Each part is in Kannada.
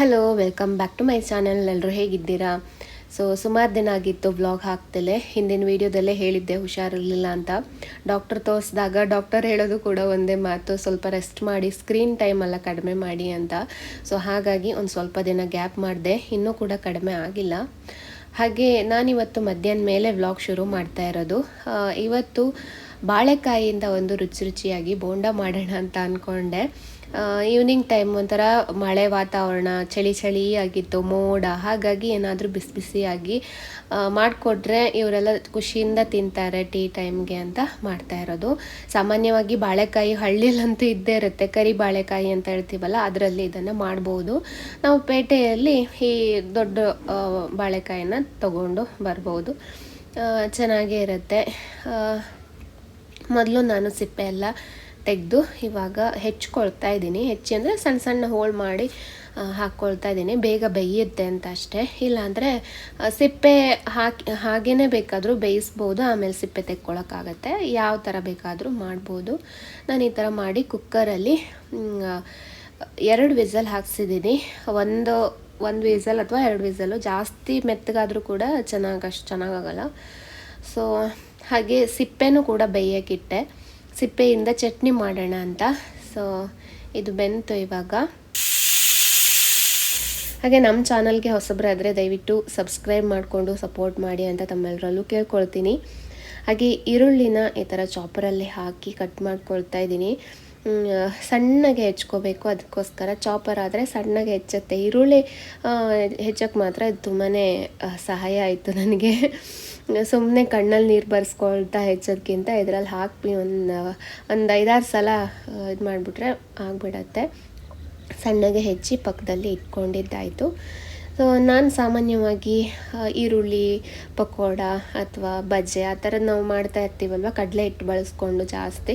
Hello welcome back to my channel ಎಲ್ಲರೂ ಹೇಗಿದ್ದೀರಾ? ಸೊ ಸುಮಾರು ದಿನ ಆಗಿತ್ತು ವ್ಲಾಗ್ ಹಾಕ್ತಲೇ. ಹಿಂದಿನ ವೀಡಿಯೋದಲ್ಲೇ ಹೇಳಿದ್ದೆ ಹುಷಾರಿರಲಿಲ್ಲ ಅಂತ. ಡಾಕ್ಟರ್ ತೋರಿಸಿದಾಗ ಡಾಕ್ಟರ್ ಹೇಳೋದು ಕೂಡ ಒಂದೇ ಮಾತು, ಸ್ವಲ್ಪ ರೆಸ್ಟ್ ಮಾಡಿ ಸ್ಕ್ರೀನ್ ಟೈಮ್ ಎಲ್ಲ ಕಡಿಮೆ ಮಾಡಿ ಅಂತ. ಸೊ ಹಾಗಾಗಿ ಒಂದು ಸ್ವಲ್ಪ ದಿನ ಗ್ಯಾಪ್ ಮಾಡಿದೆ. ಇನ್ನೂ ಕೂಡ ಕಡಿಮೆ ಆಗಿಲ್ಲ. ಹಾಗೆ ನಾನಿವತ್ತು ಮಧ್ಯಾಹ್ನ ಮೇಲೆ ವ್ಲಾಗ್ ಶುರು ಮಾಡ್ತಾ ಇರೋದು. ಇವತ್ತು ಬಾಳೆಕಾಯಿಯಿಂದ ಒಂದು ರುಚಿ ರುಚಿಯಾಗಿ ಬೋಂಡ ಮಾಡೋಣ ಅಂತ ಅಂದ್ಕೊಂಡೆ ಈವ್ನಿಂಗ್ ಟೈಮ್ ಒಂಥರ ಮಳೆ ವಾತಾವರಣ, ಚಳಿ ಚಳಿ ಆಗಿತ್ತು, ಮೋಡ, ಹಾಗಾಗಿ ಏನಾದರೂ ಬಿಸಿ ಬಿಸಿಯಾಗಿ ಮಾಡಿಕೊಟ್ರೆ ಇವರೆಲ್ಲ ಖುಷಿಯಿಂದ ತಿಂತಾರೆ ಟೀ ಟೈಮ್ಗೆ ಅಂತ ಮಾಡ್ತಾ ಇರೋದು. ಸಾಮಾನ್ಯವಾಗಿ ಬಾಳೆಕಾಯಿ ಹಳ್ಳಿಲಂತೂ ಇದ್ದೇ ಇರುತ್ತೆ, ಕರಿ ಬಾಳೆಕಾಯಿ ಅಂತ ಹೇಳ್ತೀವಲ್ಲ, ಅದರಲ್ಲಿ ಇದನ್ನು ಮಾಡ್ಬೋದು. ನಾವು ಪೇಟೆಯಲ್ಲಿ ಈ ದೊಡ್ಡ ಬಾಳೆಕಾಯಿನ ತಗೊಂಡು ಬರ್ಬೋದು. ಚೆನ್ನಾಗೇ ಇರುತ್ತೆ. ಮೊದಲು ನಾನು ಸಿಪ್ಪೆ ಎಲ್ಲ ತೆಗೆದು ಇವಾಗ ಹೆಚ್ಚಿಕೊಳ್ತಾ ಇದ್ದೀನಿ. ಹೆಚ್ಚಿ ಅಂದರೆ ಸಣ್ಣ ಸಣ್ಣ ಹೋಳು ಮಾಡಿ ಹಾಕ್ಕೊಳ್ತಾ ಇದ್ದೀನಿ. ಬೇಗ ಬೇಯುತ್ತೆ ಅಂತ ಅಷ್ಟೇ. ಇಲ್ಲಾಂದರೆ ಸಿಪ್ಪೆ ಹಾಕಿ ಹಾಗೇ ಬೇಕಾದರೂ ಬೇಯಿಸ್ಬೋದು. ಆಮೇಲೆ ಸಿಪ್ಪೆ ತೆಕ್ಕೊಳಕ್ಕಾಗತ್ತೆ. ಯಾವ ಥರ ಬೇಕಾದರೂ ಮಾಡ್ಬೋದು. ನಾನು ಈ ಥರ ಮಾಡಿ ಕುಕ್ಕರಲ್ಲಿ ಎರಡು ವಿಸಲ್ ಹಾಕ್ಸಿದ್ದೀನಿ. ಒಂದು ಒಂದು ವಿಸಲ್ ಅಥವಾ ಎರಡು ವಿಸಲು. ಜಾಸ್ತಿ ಮೆತ್ತಗಾದರೂ ಕೂಡ ಚೆನ್ನಾಗಿ ಅಷ್ಟು ಚೆನ್ನಾಗಾಗಲ್ಲ ಸೊ, ಹಾಗೆ ಸಿಪ್ಪೆನೂ ಕೂಡ ಬೇಯಕ್ಕಿಟ್ಟೆ ಸಿಪ್ಪೆಯಿಂದ ಚಟ್ನಿ ಮಾಡೋಣ ಅಂತ. ಸೊ ಇದು ಬೆಂತು ಇವಾಗ. ಹಾಗೆ ನಮ್ಮ ಚಾನಲ್ಗೆ ಹೊಸಬ್ರಾದರೆ ದಯವಿಟ್ಟು ಸಬ್ಸ್ಕ್ರೈಬ್ ಮಾಡಿಕೊಂಡು ಸಪೋರ್ಟ್ ಮಾಡಿ ಅಂತ ತಮ್ಮೆಲ್ಲರಲ್ಲೂ ಕೇಳ್ಕೊಳ್ತೀನಿ. ಹಾಗೆ ಈರುಳ್ಳಿನ ಈ ಥರ ಚಾಪರಲ್ಲಿ ಹಾಕಿ ಕಟ್ ಮಾಡ್ಕೊಳ್ತಾ ಇದ್ದೀನಿ. ಸಣ್ಣಗೆ ಹೆಚ್ಕೋಬೇಕು ಅದಕ್ಕೋಸ್ಕರ. ಚಾಪರ್ ಆದರೆ ಸಣ್ಣಗೆ ಹೆಚ್ಚುತ್ತೆ. ಈರುಳ್ಳಿ ಹೆಚ್ಚಕ್ಕೆ ಮಾತ್ರ ಇದು ತುಂಬಾ ಸಹಾಯ ಆಯಿತು ನನಗೆ. ಸುಮ್ಮನೆ ಕಣ್ಣಲ್ಲಿ ನೀರು ಬರ್ಸ್ಕೊಳ್ತಾ ಹೆಚ್ಚೋದಕ್ಕಿಂತ ಇದರಲ್ಲಿ ಹಾಕಿ ಒಂದು ಒಂದು ಐದಾರು ಸಲ ಇದು ಮಾಡಿಬಿಟ್ರೆ ಆಗಿಬಿಡತ್ತೆ. ಸಣ್ಣಗೆ ಹೆಚ್ಚಿ ಪಕ್ಕದಲ್ಲಿ ಇಟ್ಕೊಂಡಿದ್ದಾಯಿತು. ಸೊ ನಾನು ಸಾಮಾನ್ಯವಾಗಿ ಈರುಳ್ಳಿ, ಪಕೋಡ ಅಥವಾ ಬಜ್ಜೆ ಆ ಥರದ್ದು ನಾವು ಮಾಡ್ತಾ ಇರ್ತೀವಲ್ವ? ಕಡಲೆ ಹಿಟ್ಟು ಬಳಸ್ಕೊಂಡು ಜಾಸ್ತಿ.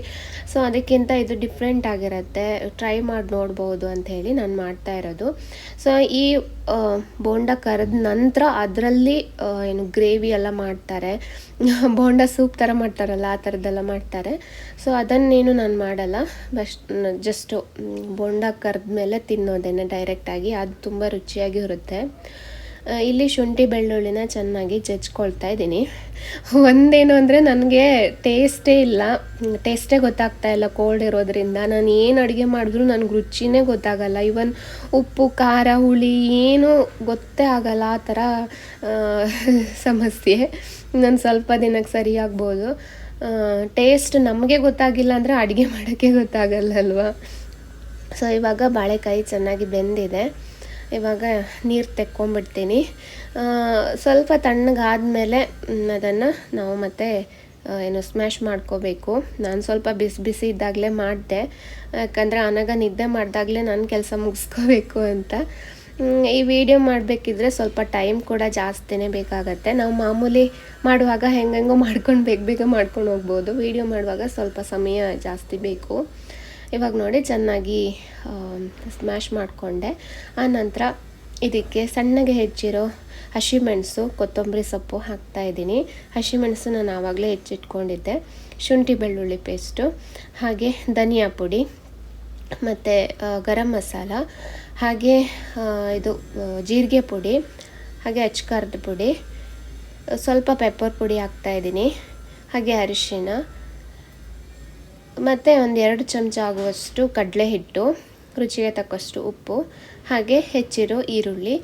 ಸೊ ಅದಕ್ಕಿಂತ ಇದು ಡಿಫ್ರೆಂಟ್ ಆಗಿರುತ್ತೆ. ಟ್ರೈ ಮಾಡಿ ನೋಡ್ಬೋದು ಅಂತ ಹೇಳಿ ನಾನು ಮಾಡ್ತಾ ಇರೋದು. ಸೊ ಈ ಬೋಂಡ ಕರೆದ ನಂತರ ಅದರಲ್ಲಿ ಏನು ಗ್ರೇವಿ ಎಲ್ಲ ಮಾಡ್ತಾರೆ. ಬೋಂಡ ಸೂಪ್ ಥರ ಮಾಡ್ತಾರಲ್ಲ, ಆ ಥರದ್ದೆಲ್ಲ ಮಾಡ್ತಾರೆ. ಸೊ ಅದನ್ನೇನು ನಾನು ಮಾಡಲ್ಲ. ಬಸ್ಟ್ ಜಸ್ಟು ಬೋಂಡ ಕರೆದ ಮೇಲೆ ತಿನ್ನೋದೇನೆ ಡೈರೆಕ್ಟಾಗಿ ಅದು ತುಂಬ ರುಚಿಯಾಗಿ ಇರುತ್ತೆ. ಇಲ್ಲಿ ಶುಂಠಿ ಬೆಳ್ಳುಳ್ಳಿನ ಚೆನ್ನಾಗಿ ಜಜ್ಕೊಳ್ತಾ ಇದ್ದೀನಿ. ಒಂದೇನು ಅಂದರೆ ನನಗೆ ಟೇಸ್ಟೇ ಇಲ್ಲ. ಟೇಸ್ಟೇ ಗೊತ್ತಾಗ್ತಾ ಇಲ್ಲ ಕೋಲ್ಡ್ ಇರೋದ್ರಿಂದ. ನಾನು ಏನು ಅಡುಗೆ ಮಾಡಿದ್ರು ನನಗೆ ರುಚಿನೇ ಗೊತ್ತಾಗಲ್ಲ. ಇವನ್ ಉಪ್ಪು, ಖಾರ, ಹುಳಿ ಏನೂ ಗೊತ್ತೇ ಆಗಲ್ಲ ಆ ಥರ ಸಮಸ್ಯೆ. ನಾನು ಸ್ವಲ್ಪ ದಿನಕ್ಕೆ ಸರಿಯಾಗ್ಬೋದು ಟೇಸ್ಟ್ ನಮಗೆ ಗೊತ್ತಾಗಿಲ್ಲ ಅಂದರೆ ಅಡುಗೆ ಮಾಡೋಕ್ಕೆ ಗೊತ್ತಾಗಲ್ಲ ಅಲ್ವಾ? ಸೊ ಇವಾಗ ಬಾಳೆಕಾಯಿ ಚೆನ್ನಾಗಿ ಬೆಂದಿದೆ. ಇವಾಗ ನೀರು ತೆಕ್ಕೊಂಬಿಡ್ತೀನಿ ಸ್ವಲ್ಪ ತಣ್ಣಗಾದಮೇಲೆ ಅದನ್ನು ನಾವು ಮತ್ತೆ ಏನು ಸ್ಮ್ಯಾಶ್ ಮಾಡ್ಕೋಬೇಕು. ನಾನು ಸ್ವಲ್ಪ ಬಿಸಿ ಬಿಸಿ ಇದ್ದಾಗಲೇ ಮಾಡಿದೆ. ಯಾಕಂದರೆ ಅನಗ ನಿದ್ದೆ ಮಾಡಿದಾಗಲೇ ನಾನು ಕೆಲಸ ಮುಗಿಸ್ಕೋಬೇಕು ಅಂತ. ಈ ವಿಡಿಯೋ ಮಾಡಬೇಕಿದ್ರೆ ಸ್ವಲ್ಪ ಟೈಮ್ ಕೂಡ ಜಾಸ್ತಿನೇ ಬೇಕಾಗತ್ತೆ. ನಾವು ಮಾಮೂಲಿ ಮಾಡುವಾಗ ಹೆಂಗೆಂಗೋ ಮಾಡ್ಕೊಂಡು ಬೇಗ ಬೇಗ ಮಾಡ್ಕೊಂಡು ಹೋಗ್ಬೋದು. ವಿಡಿಯೋ ಮಾಡುವಾಗ ಸ್ವಲ್ಪ ಸಮಯ ಜಾಸ್ತಿ ಬೇಕು. ಇವಾಗ ನೋಡಿ ಚೆನ್ನಾಗಿ ಸ್ಮ್ಯಾಶ್ ಮಾಡಿಕೊಂಡೆ. ಆನಂತರ ಇದಕ್ಕೆ ಸಣ್ಣಗೆ ಹೆಚ್ಚಿರೋ ಹಸಿಮೆಣಸು ಕೊತ್ತಂಬರಿ ಸೊಪ್ಪು ಹಾಕ್ತಾ ಇದ್ದೀನಿ. ಹಸಿಮೆಣಸು ನಾನು ಆವಾಗಲೇ ಹೆಚ್ಚಿಟ್ಕೊಂಡಿದ್ದೆ. ಶುಂಠಿ ಬೆಳ್ಳುಳ್ಳಿ ಪೇಸ್ಟು ಹಾಗೆ ಧನಿಯಾ ಪುಡಿ, ಮತ್ತು ಗರಂ ಮಸಾಲ, ಹಾಗೆ ಇದು ಜೀರಿಗೆ ಪುಡಿ, ಹಾಗೆ ಅಚ್ಕಾರದ ಪುಡಿ, ಸ್ವಲ್ಪ ಪೆಪ್ಪರ್ ಪುಡಿ ಹಾಕ್ತಾ ಇದ್ದೀನಿ. ಹಾಗೆ ಅರಿಶಿಣ ಮತ್ತು ಒಂದು ಎರಡು ಚಮಚ ಆಗುವಷ್ಟು ಕಡಲೆ ಹಿಟ್ಟು ರುಚಿಗೆ ತಕ್ಕಷ್ಟು ಉಪ್ಪು, ಹಾಗೆ ಹೆಚ್ಚಿರೋ ಈರುಳ್ಳಿ.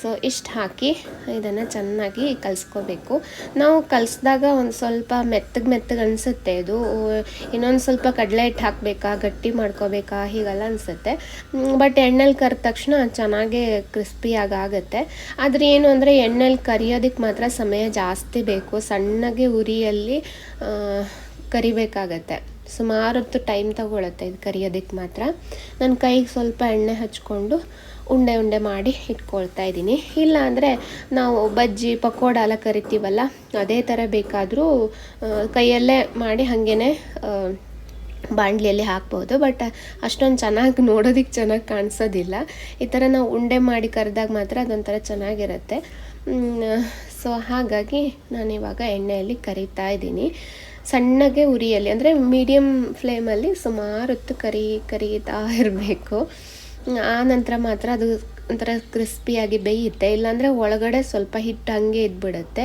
ಸೊ ಇಷ್ಟು ಹಾಕಿ ಇದನ್ನು ಚೆನ್ನಾಗಿ ಕಲಿಸ್ಕೋಬೇಕು. ನಾವು ಕಲಸಿದಾಗ ಒಂದು ಸ್ವಲ್ಪ ಮೆತ್ತಗೆ ಮೆತ್ತಗೆ ಅನಿಸುತ್ತೆ ಇದು. ಇನ್ನೊಂದು ಸ್ವಲ್ಪ ಕಡಲೆ ಹಿಟ್ಟು ಹಾಕಬೇಕಾ, ಗಟ್ಟಿ ಮಾಡ್ಕೋಬೇಕಾ, ಹೀಗೆಲ್ಲ ಅನಿಸುತ್ತೆ. ಬಟ್ ಎಣ್ಣೆಲಿ ಕರೆದ ತಕ್ಷಣ ಚೆನ್ನಾಗೇ ಕ್ರಿಸ್ಪಿಯಾಗಿ ಆಗುತ್ತೆ ಆದರೆ ಏನು ಅಂದರೆ ಎಣ್ಣೆಲಿ ಕರಿಯೋದಕ್ಕೆ ಮಾತ್ರ ಸಮಯ ಜಾಸ್ತಿ ಬೇಕು. ಸಣ್ಣಗೆ ಉರಿಯಲ್ಲಿ ಕರಿಬೇಕಾಗತ್ತೆ. ಸುಮಾರು ಹೊತ್ತು ಟೈಮ್ ತಗೊಳುತ್ತೆ. ಇದು ಕರಿಯೋದಕ್ಕೆ ಮಾತ್ರ. ನನ್ನ ಕೈಗೆ ಸ್ವಲ್ಪ ಎಣ್ಣೆ ಹಚ್ಕೊಂಡು ಉಂಡೆ ಉಂಡೆ ಮಾಡಿ ಇಟ್ಕೊಳ್ತಾ ಇದ್ದೀನಿ. ಇಲ್ಲ ಅಂದರೆ ನಾವು ಬಜ್ಜಿ, ಪಕೋಡ ಎಲ್ಲ ಕರಿತೀವಲ್ಲ, ಅದೇ ಥರ ಬೇಕಾದರೂ ಕೈಯಲ್ಲೇ ಮಾಡಿ ಹಾಗೇ ಬಾಣಲಿಯಲ್ಲಿ ಹಾಕ್ಬೋದು. ಬಟ್ ಅಷ್ಟೊಂದು ಚೆನ್ನಾಗಿ ನೋಡೋದಕ್ಕೆ ಚೆನ್ನಾಗಿ ಕಾಣಿಸೋದಿಲ್ಲ. ಈ ಥರ ನಾವು ಉಂಡೆ ಮಾಡಿ ಕರೆದಾಗ ಮಾತ್ರ ಅದೊಂಥರ ಚೆನ್ನಾಗಿರುತ್ತೆ. ಸೊ ಹಾಗಾಗಿ ನಾನಿವಾಗ ಎಣ್ಣೆಯಲ್ಲಿ ಕರಿತಾ ಇದ್ದೀನಿ. ಸಣ್ಣಗೆ ಉರಿಯಲ್ಲಿ ಅಂದರೆ ಮೀಡಿಯಮ್ ಫ್ಲೇಮಲ್ಲಿ ಸುಮಾರು ಹೊತ್ತು ಕರಿ, ಕರಿತಾ ಇರಬೇಕು. ಆ ನಂತರ ಮಾತ್ರ ಅದು ಒಂಥರ ಕ್ರಿಸ್ಪಿಯಾಗಿ ಬೇಯುತ್ತೆ. ಇಲ್ಲಾಂದರೆ ಒಳಗಡೆ ಸ್ವಲ್ಪ ಹಿಟ್ಟು ಹಂಗೆ ಇದ್ಬಿಡುತ್ತೆ.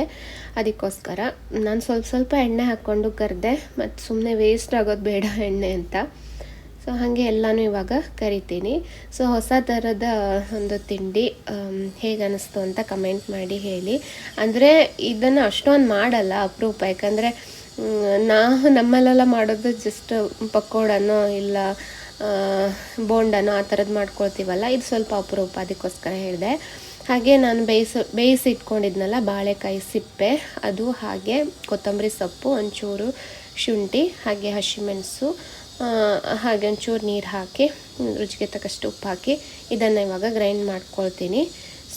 ಅದಕ್ಕೋಸ್ಕರ ನಾನು ಸ್ವಲ್ಪ ಸ್ವಲ್ಪ ಎಣ್ಣೆ ಹಾಕ್ಕೊಂಡು ಕರೆದೆ ಮತ್ತು ಸುಮ್ಮನೆ ವೇಸ್ಟ್ ಆಗೋದು ಬೇಡ ಎಣ್ಣೆ ಅಂತ. ಸೊ ಹಾಗೆ ಎಲ್ಲನೂ ಇವಾಗ ಕರಿತೀನಿ. ಸೊ ಹೊಸ ಥರದ ಒಂದು ತಿಂಡಿ ಹೇಗೆ ಅನ್ನಿಸ್ತು ಅಂತ ಕಮೆಂಟ್ ಮಾಡಿ ಹೇಳಿ. ಅಂದರೆ ಇದನ್ನು ಅಷ್ಟೊಂದು ಮಾಡಲ್ಲ ಅಪರೂಪ. ಯಾಕಂದರೆ ನಾವು ನಮ್ಮಲ್ಲೆಲ್ಲ ಮಾಡೋದು ಜಸ್ಟ್ ಪಕೋಡನೋ ಇಲ್ಲ ಬೋಂಡನೋ ಆ ಥರದ್ದು ಮಾಡ್ಕೊಳ್ತೀವಲ್ಲ, ಇದು ಸ್ವಲ್ಪ ಅಪರೂಪ ಅದಕ್ಕೋಸ್ಕರ ಹೇಳಿದೆ. ಹಾಗೆ ನಾನು ಬೇಯಿಸಿ ಬೇಯಿಸಿ ಇಟ್ಕೊಂಡಿದ್ನಲ್ಲ, ಬಾಳೆಕಾಯಿ ಸಿಪ್ಪೆ, ಅದು ಹಾಗೆ ಕೊತ್ತಂಬರಿ ಸೊಪ್ಪು, ಒಂಚೂರು ಶುಂಠಿ, ಹಾಗೆ ಹಸಿಮೆಣಸು ಹಾಗೆ ಒಂಚೂರು ನೀರು ಹಾಕಿ, ರುಚಿಗೆ ತಕ್ಕಷ್ಟು ಉಪ್ಪು ಹಾಕಿ, ಇದನ್ನು ಇವಾಗ ಗ್ರೈಂಡ್ ಮಾಡ್ಕೊಳ್ತೀನಿ.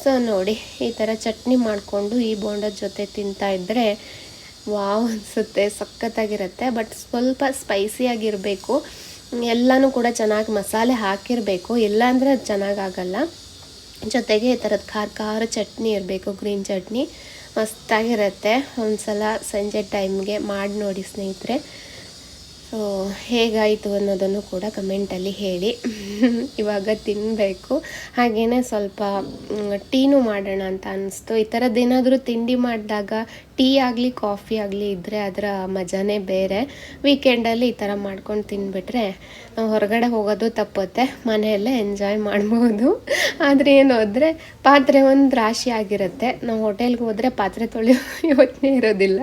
ಸೊ ನೋಡಿ, ಈ ಥರ ಚಟ್ನಿ ಮಾಡಿಕೊಂಡು ಈ ಬೋಂಡದ ಜೊತೆ ತಿಂತಾ ಇದ್ದರೆ ವಾವ್ ಅನಿಸುತ್ತೆ, ಸಖತ್ತಾಗಿರುತ್ತೆ ಬಟ್ ಸ್ವಲ್ಪ ಸ್ಪೈಸಿಯಾಗಿರಬೇಕು ಎಲ್ಲನೂ ಕೂಡ ಚೆನ್ನಾಗಿ ಮಸಾಲೆ ಹಾಕಿರಬೇಕು, ಇಲ್ಲಾಂದರೆ ಅದು ಚೆನ್ನಾಗಾಗಲ್ಲ ಜೊತೆಗೆ ಈ ಥರದ ಖಾರ ಖಾರ ಚಟ್ನಿ ಇರಬೇಕು ಗ್ರೀನ್ ಚಟ್ನಿ, ಮಸ್ತಾಗಿರುತ್ತೆ. ಒಂದ್ಸಲ ಸಂಜೆ ಟೈಮ್ಗೆ ಮಾಡಿ ನೋಡಿ ಸ್ನೇಹಿತರೆ. ಸೊ ಹೇಗಾಯಿತು ಅನ್ನೋದನ್ನು ಕೂಡ ಕಮೆಂಟಲ್ಲಿ ಹೇಳಿ. ಇವಾಗ ತಿನ್ನಬೇಕು ಹಾಗೆಯೇ ಸ್ವಲ್ಪ ಟೀನೂ ಮಾಡೋಣ ಅಂತ ಅನ್ನಿಸ್ತು ಈ ಥರದ್ದೇನಾದರೂ ತಿಂಡಿ ಮಾಡಿದಾಗ, ಟೀ ಆಗಲಿ, ಕಾಫಿ ಆಗಲಿ ಇದ್ದರೆ ಅದರ ಮಜಾನೇ ಬೇರೆ. ವೀಕೆಂಡಲ್ಲಿ ಈ ಥರ ಮಾಡ್ಕೊಂಡು ತಿನ್ಬಿಟ್ರೆ ಹೊರಗಡೆ ಹೋಗೋದು ತಪ್ಪುತ್ತೆ. ಮನೆಯಲ್ಲೇ ಎಂಜಾಯ್ ಮಾಡ್ಬೋದು. ಆದರೆ ಏನು ಅಂದರೆ ಪಾತ್ರೆ ಒಂದು ರಾಶಿ ಆಗಿರುತ್ತೆ. ನಾವು ಹೋಟೆಲ್ಗೆ ಹೋದರೆ ಪಾತ್ರೆ ತೊಳೆಯೋ ಯೋಚನೆ ಇರೋದಿಲ್ಲ.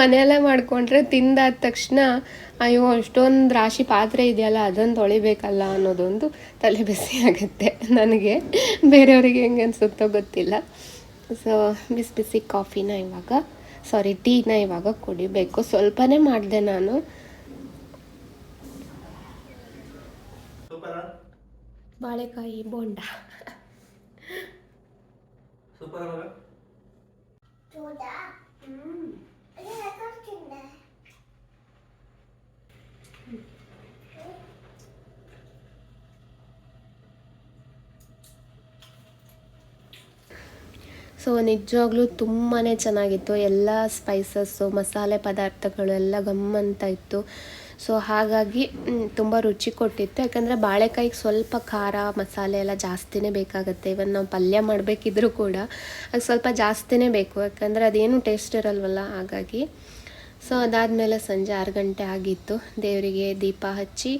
ಮನೆಯಲ್ಲೇ ಮಾಡಿಕೊಂಡ್ರೆ ತಿಂದಾದ ತಕ್ಷಣ, ಅಯ್ಯೋ ಅಷ್ಟೊಂದು ರಾಶಿ ಪಾತ್ರೆ ಇದೆಯಲ್ಲ ಅದನ್ನು ತೊಳಿಬೇಕಲ್ಲ ಅನ್ನೋದೊಂದು ತಲೆ ಬಿಸಿ ಆಗುತ್ತೆ. ನನಗೆ ಬೇರೆಯವರಿಗೆ ಹೆಂಗೆ ಅನಿಸುತ್ತೋ ಗೊತ್ತಿಲ್ಲ. ಸೊ ಬಿಸಿ ಬಿಸಿ ಕಾಫಿನ ಇವಾಗ ಸಾರಿ ಟೀನ ಇವಾಗ ಕುಡಿಬೇಕು. ಸ್ವಲ್ಪನೇ ಮಾಡಿದೆ ನಾನು. ಸೂಪರಾ? ಬಾಳೆಕಾಯಿ ಬೋಂಡ. ಸೂಪರ್ ಸೊ ನಿಜವಾಗ್ಲೂ ತುಂಬಾ ಚೆನ್ನಾಗಿತ್ತು. ಎಲ್ಲ ಸ್ಪೈಸಸ್ಸು ಮಸಾಲೆ ಪದಾರ್ಥಗಳು ಎಲ್ಲ ಗಮ್ಮಂತ ಇತ್ತು. ಸೊ ಹಾಗಾಗಿ ತುಂಬ ರುಚಿ ಕೊಟ್ಟಿತ್ತು. ಯಾಕಂದರೆ ಬಾಳೆಕಾಯಿಗೆ ಸ್ವಲ್ಪ ಖಾರ, ಮಸಾಲೆ ಎಲ್ಲ ಜಾಸ್ತಿನೇ ಬೇಕಾಗುತ್ತೆ. ಇವನ್ ನಾವು ಪಲ್ಯ ಮಾಡಬೇಕಿದ್ರೂ ಕೂಡ ಅದು ಸ್ವಲ್ಪ ಜಾಸ್ತಿನೇ ಬೇಕು. ಯಾಕಂದರೆ ಅದೇನು ಟೇಸ್ಟ್ ಇರಲ್ವಲ್ಲ, ಹಾಗಾಗಿ. ಸೊ ಅದಾದಮೇಲೆ ಸಂಜೆ ಆರು ಗಂಟೆ ಆಗಿತ್ತು. ದೇವರಿಗೆ ದೀಪ ಹಚ್ಚಿ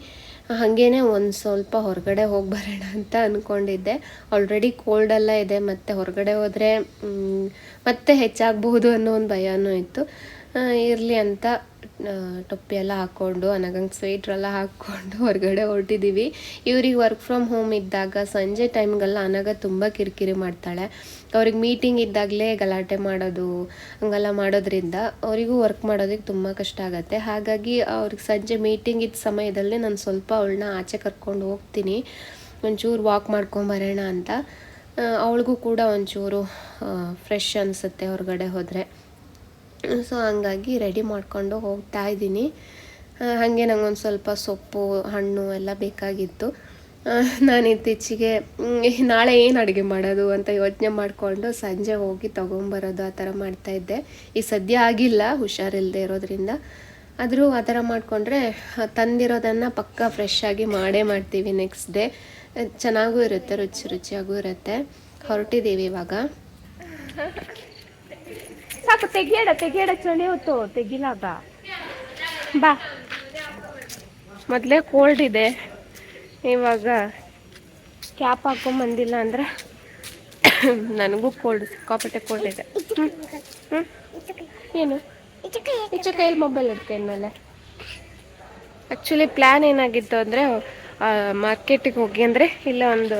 ಹಾಗೇನೆ ಒಂದು ಸ್ವಲ್ಪ ಹೊರಗಡೆ ಹೋಗಿ ಬರೋಣ ಅಂತ ಅಂದ್ಕೊಂಡಿದ್ದೆ ಆಲ್ರೆಡಿ ಕೋಲ್ಡೆಲ್ಲ ಇದೆ, ಮತ್ತು ಹೊರಗಡೆ ಹೋದರೆ ಮತ್ತೆ ಹೆಚ್ಚಾಗಬಹುದು ಅನ್ನೋ ಒಂದು ಭಯನೂ ಇತ್ತು. ಇರಲಿ ಅಂತ ಟೊಪ್ಪಿ ಎಲ್ಲ ಹಾಕ್ಕೊಂಡು ಅನಗಂಗೆ ಸ್ವೆಟ್ರೆಲ್ಲ ಹಾಕ್ಕೊಂಡು ಹೊರಗಡೆ ಹೊರಟಿದ್ದೀವಿ ಇವ್ರಿಗೆ ವರ್ಕ್ ಫ್ರಮ್ ಹೋಮ್ ಇದ್ದಾಗ ಸಂಜೆ ಟೈಮ್ಗೆಲ್ಲ ಅನಗ ತುಂಬ ಕಿರಿಕಿರಿ ಮಾಡ್ತಾಳೆ. ಅವ್ರಿಗೆ ಮೀಟಿಂಗ್ ಇದ್ದಾಗಲೇ ಗಲಾಟೆ ಮಾಡೋದು, ಹಂಗೆಲ್ಲ ಮಾಡೋದ್ರಿಂದ ಅವರಿಗೂ ವರ್ಕ್ ಮಾಡೋದಕ್ಕೆ ತುಂಬ ಕಷ್ಟ ಆಗುತ್ತೆ. ಹಾಗಾಗಿ ಅವ್ರಿಗೆ ಸಂಜೆ ಮೀಟಿಂಗ್ ಇದ್ದ ಸಮಯದಲ್ಲಿ ನಾನು ಸ್ವಲ್ಪ ಅವಳನ್ನ ಆಚೆ ಕರ್ಕೊಂಡು ಹೋಗ್ತೀನಿ. ಒಂಚೂರು ವಾಕ್ ಮಾಡ್ಕೊಂಬರೋಣ ಅಂತ. ಅವಳಿಗೂ ಕೂಡ ಒಂಚೂರು ಫ್ರೆಶ್ ಅನಿಸುತ್ತೆ ಹೊರಗಡೆ ಹೋದರೆ. ಸೊ ಹಂಗಾಗಿ ರೆಡಿ ಮಾಡಿಕೊಂಡು ಹೋಗ್ತಾ ಇದ್ದೀನಿ. ಹಾಗೆ ನಂಗೊಂದು ಸ್ವಲ್ಪ ಸೊಪ್ಪು, ಹಣ್ಣು ಎಲ್ಲ ಬೇಕಾಗಿತ್ತು. ನಾನು ಇತ್ತೀಚೆಗೆ ನಾಳೆ ಏನು ಅಡುಗೆ ಮಾಡೋದು ಅಂತ ಯೋಚನೆ ಮಾಡಿಕೊಂಡು ಸಂಜೆ ಹೋಗಿ ತೊಗೊಂಬರೋದು ಆ ಥರ ಮಾಡ್ತಾಯಿದ್ದೆ ಈ ಸದ್ಯ ಆಗಿಲ್ಲ ಹುಷಾರಿಲ್ಲದೆ ಇರೋದ್ರಿಂದ. ಆದರೂ ಆ ಥರ ಮಾಡಿಕೊಂಡ್ರೆ ತಂದಿರೋದನ್ನು ಪಕ್ಕ ಫ್ರೆಶ್ ಆಗಿ ಮಾಡೇ ಮಾಡ್ತೀವಿ ನೆಕ್ಸ್ಟ್ ಡೇ ಚೆನ್ನಾಗೂ ಇರುತ್ತೆ, ರುಚಿ ರುಚಿಯಾಗೂ ಇರುತ್ತೆ. ಹೊರಟಿದ್ದೀವಿ ಇವಾಗ. ಸಾಕು, ತೆಗಿಯಡ ತೆಗಿಯಡ ಚಳಿ ಹೊತ್ತು ತೆಗಿಲಾಗ ಬಾ. ಮೊದಲೇ ಕೋಲ್ಡ್ ಇದೆ. ಇವಾಗ ಕ್ಯಾಪ್ ಹಾಕೊಂಡ್ ಬಂದಿಲ್ಲ ಅಂದರೆ ನನಗೂ ಕೋಲ್ಡ್ ಸಿಕ್ಕಾಪಟ್ಟೆ ಕೋಲ್ಡ್ ಇದೆ? ಏನು? ಈಚೆ ಕೈಯಲ್ಲಿ ಮೊಬೈಲ್ ಇಡ್ತೇನೆ ಮೇಲೆ ಆ್ಯಕ್ಚುಲಿ ಪ್ಲ್ಯಾನ್ ಏನಾಗಿತ್ತು ಅಂದರೆ ಮಾರ್ಕೆಟಿಗೆ ಹೋಗಿ ಅಂದರೆ, ಇಲ್ಲ ಒಂದು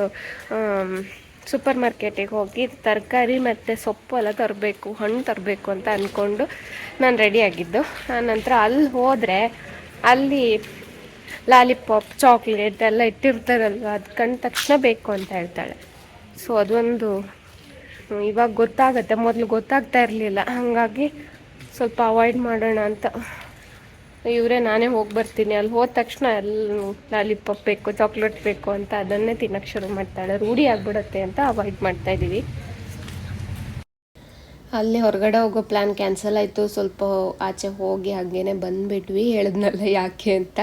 ಸೂಪರ್ ಮಾರ್ಕೆಟಿಗೆ ಹೋಗಿ ತರಕಾರಿ ಮತ್ತು ಸೊಪ್ಪು ಎಲ್ಲ ತರಬೇಕು, ಹಣ್ಣು ತರಬೇಕು ಅಂತ ಅಂದ್ಕೊಂಡು ನಾನು ರೆಡಿಯಾಗಿದ್ದು ನಂತರ ಅಲ್ಲಿ ಹೋದರೆ ಅಲ್ಲಿ ಲಾಲಿಪಾಪ್, ಚಾಕ್ಲೇಟ್ ಎಲ್ಲ ಇಟ್ಟಿರ್ತಾರಲ್ವ, ಅದು ಕಂಡ ತಕ್ಷಣ ಬೇಕು ಅಂತ ಹೇಳ್ತಾಳೆ. ಸೊ ಅದೊಂದು ಇವಾಗ ಗೊತ್ತಾಗತ್ತೆ, ಮೊದಲು ಗೊತ್ತಾಗ್ತಾ ಇರಲಿಲ್ಲ. ಹಾಗಾಗಿ ಸ್ವಲ್ಪ ಅವಾಯ್ಡ್ ಮಾಡೋಣ ಅಂತ. ಇವರೇ, ನಾನೇ ಹೋಗಿ ಬರ್ತೀನಿ. ಅಲ್ಲಿ ಹೋದ ತಕ್ಷಣ ಅಲ್ಲಿ ಲಾಲಿಪಾಪ್ ಬೇಕು, ಚಾಕ್ಲೇಟ್ ಬೇಕು ಅಂತ ಅದನ್ನೇ ತಿನ್ನಕ್ಕೆ ಶುರು ಮಾಡ್ತಾಳೆ. ರೂಢಿ ಆಗಿಬಿಡುತ್ತೆ ಅಂತ ಅವಾಯ್ಡ್ ಮಾಡ್ತಾ ಇದ್ದೀವಿ ಅಲ್ಲಿ ಹೊರಗಡೆ ಹೋಗೋ ಪ್ಲ್ಯಾನ್ ಕ್ಯಾನ್ಸಲ್ ಆಯಿತು. ಸ್ವಲ್ಪ ಆಚೆ ಹೋಗಿ ಹಾಗೇನೆ ಬಂದುಬಿಟ್ವಿ. ಹೇಳಿದ್ನಲ್ಲ ಯಾಕೆ ಅಂತ.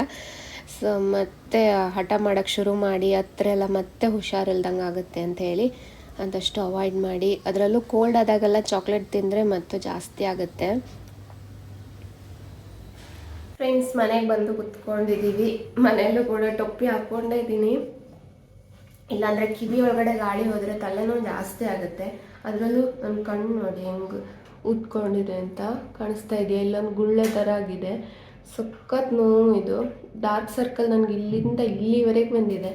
ಸೊ, ಮತ್ತೆ ಹಠ ಮಾಡೋಕ್ಕೆ ಶುರು ಮಾಡಿ, ಹತ್ರ ಎಲ್ಲ ಮತ್ತೆ ಹುಷಾರಿಲ್ದಂಗೆ ಆಗುತ್ತೆ ಅಂತ ಹೇಳಿ ಆದಷ್ಟು ಅವಾಯ್ಡ್ ಮಾಡಿ. ಅದರಲ್ಲೂ ಕೋಲ್ಡ್ ಆದಾಗೆಲ್ಲ ಚಾಕ್ಲೇಟ್ ತಿಂದರೆ ಮತ್ತು ಜಾಸ್ತಿ ಆಗುತ್ತೆ. ಫ್ರೆಂಡ್ಸ್ ಮನೆಗೆ ಬಂದು ಕುತ್ಕೊಂಡಿದ್ದೀವಿ ಮನೆಯಲ್ಲೂ ಕೂಡ ಟೊಪ್ಪಿ ಹಾಕ್ಕೊಂಡೇ ಇದ್ದೀನಿ ಇಲ್ಲಾಂದರೆ ಕಿವಿ ಒಳಗಡೆ ಗಾಳಿ ಹೋದರೆ ತಲೆನೋವು ಜಾಸ್ತಿ ಆಗುತ್ತೆ. ಅದರಲ್ಲೂ ನನ್ನ ಕಣ್ಣು ನೋಡಿ ಹೆಂಗೆ ಉತ್ಕೊಂಡಿದೆ ಅಂತ ಕಾಣಿಸ್ತಾ ಇದೆಯಾ ಇಲ್ಲೊಂದು ಗುಳ್ಳೆ ಥರ ಆಗಿದೆ. ಸಖತ್ ನೋವು ಇದು. ಡಾರ್ಕ್ ಸರ್ಕಲ್ ನನಗೆ ಇಲ್ಲಿಂದ ಇಲ್ಲಿವರೆಗೆ ಬಂದಿದೆ.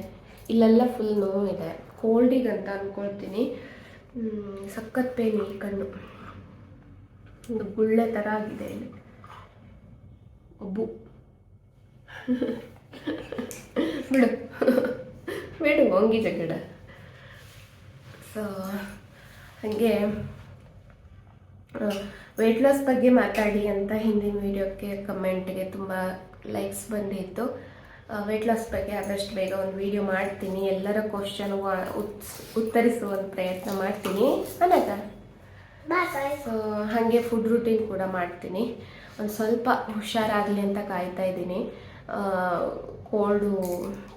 ಇಲ್ಲೆಲ್ಲ ಫುಲ್ ನೋವಿದೆ ಕೋಲ್ಡಿಗೆ ಅಂತ ಅಂದ್ಕೊಳ್ತೀನಿ ಸಖತ್ ಪೇನ್ ಈ ಕಣ್ಣು. ಗುಳ್ಳೆ ಥರ ಆಗಿದೆ ಇಲ್ಲಿ. ಒಬ್ಬು. ಬಿಡು. ಬಿಡು ಹೊಂಗಿ ಜಗಡ ಸೊ ಹಾಗೆ ವೆಯ್ಟ್ ಲಾಸ್ ಬಗ್ಗೆ ಮಾತಾಡಿ ಅಂತ ಹಿಂದಿನ ವೀಡಿಯೋಕ್ಕೆ ಕಮೆಂಟ್ಗೆ ತುಂಬ ಲೈಕ್ಸ್ ಬಂದಿತ್ತು. ವೆಯ್ಟ್ ಲಾಸ್ ಬಗ್ಗೆ ಆದಷ್ಟು ಬೇಗ ಒಂದು ವಿಡಿಯೋ ಮಾಡ್ತೀನಿ. ಎಲ್ಲರ ಕ್ವಶನ್ಗೂ ಉತ್ತರಿಸುವ ಒಂದು ಪ್ರಯತ್ನ ಮಾಡ್ತೀನಿ. ಅನ್ನಕ ಸೊ ಹಾಗೆ ಫುಡ್ ರೂಟೀನ್ ಕೂಡ ಮಾಡ್ತೀನಿ. ಒಂದು ಸ್ವಲ್ಪ ಹುಷಾರಾಗಲಿ ಅಂತ ಕಾಯ್ತಾ ಇದ್ದೀನಿ. ಕೋಲ್ಡು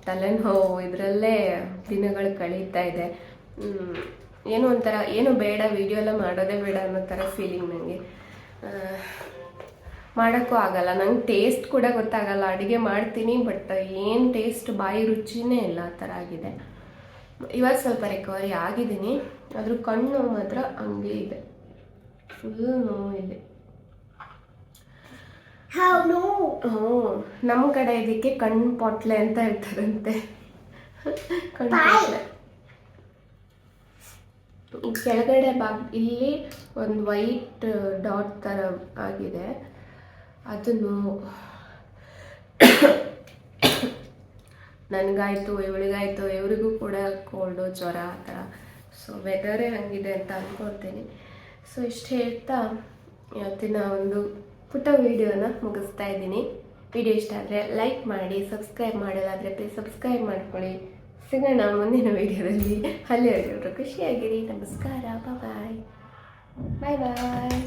ತಲೆನೋವು ಇದರಲ್ಲೇ ದಿನಗಳು ಕಳೀತಾ ಇದೆ. ಏನು ಒಂಥರ, ಏನು ಬೇಡ ವಿಡಿಯೋ ಎಲ್ಲ ಮಾಡೋದೇ ಬೇಡ ಅನ್ನೋ ಥರ ಫೀಲಿಂಗ್ ನನಗೆ ಮಾಡೋಕ್ಕೂ ಆಗಲ್ಲ. ನಂಗೆ ಟೇಸ್ಟ್ ಕೂಡ ಗೊತ್ತಾಗಲ್ಲ. ಅಡುಗೆ ಮಾಡ್ತೀನಿ ಬಟ್ ಏನು ಟೇಸ್ಟ್ ಬಾಯಿ ರುಚಿನೇ ಇಲ್ಲ ಆ ಥರ ಆಗಿದೆ. ಇವಾಗ ಸ್ವಲ್ಪ ರಿಕವರಿ ಆಗಿದ್ದೀನಿ. ಆದರೂ ಕಣ್ಣು ಮಾತ್ರ ಹಂಗೆ ಇದೆ. ಫುಲ್ ನೋವು ಇದೆ ಹ್ಞೂ ನಮ್ಮ ಕಡೆ ಇದಕ್ಕೆ ಕಣ್ಣು ಪೊಟ್ಲೆ ಅಂತ ಹೇಳ್ತಾರಂತೆ ಕಣ್ಣು ಪೊಟ್ಲೆ. ಕೆಳಗಡೆ ಬಾ ಇಲ್ಲಿ ಒಂದು ವೈಟ್ ಡಾಟ್ ಥರ ಆಗಿದೆ. ಅದನ್ನು ನೋವು ನನಗಾಯ್ತು ಇವಳಿಗಾಯ್ತು ಇವರಿಗೂ ಕೂಡ ಕೋಲ್ಡು ಜ್ವರ ಆ ಥರ ಸೊ ವೆದರೇ ಹಂಗಿದೆ ಅಂತ ಅಂದ್ಕೊಳ್ತೀನಿ ಸೊ ಇಷ್ಟು ಹೇಳ್ತಾ ಇವತ್ತಿನ ಒಂದು ಪುಟ್ಟ ವಿಡಿಯೋನ ಮುಗಿಸ್ತಾ ಇದ್ದೀನಿ. ವಿಡಿಯೋ ಇಷ್ಟ ಆದರೆ ಲೈಕ್ ಮಾಡಿ ಸಬ್ಸ್ಕ್ರೈಬ್ ಮಾಡೋದಾದರೆ ಪ್ಲೀಸ್ ಸಬ್ಸ್ಕ್ರೈಬ್ ಮಾಡ್ಕೊಳ್ಳಿ. ಸಿಗೋಣ ಮುಂದಿನ ವಿಡಿಯೋದಲ್ಲಿ. ಅಲ್ಲಿವರೆಗೂ ಖುಷಿಯಾಗಿರಿ. ನಮಸ್ಕಾರ. ಬಾಯ್ ಬಾಯ್ ಬಾಯ್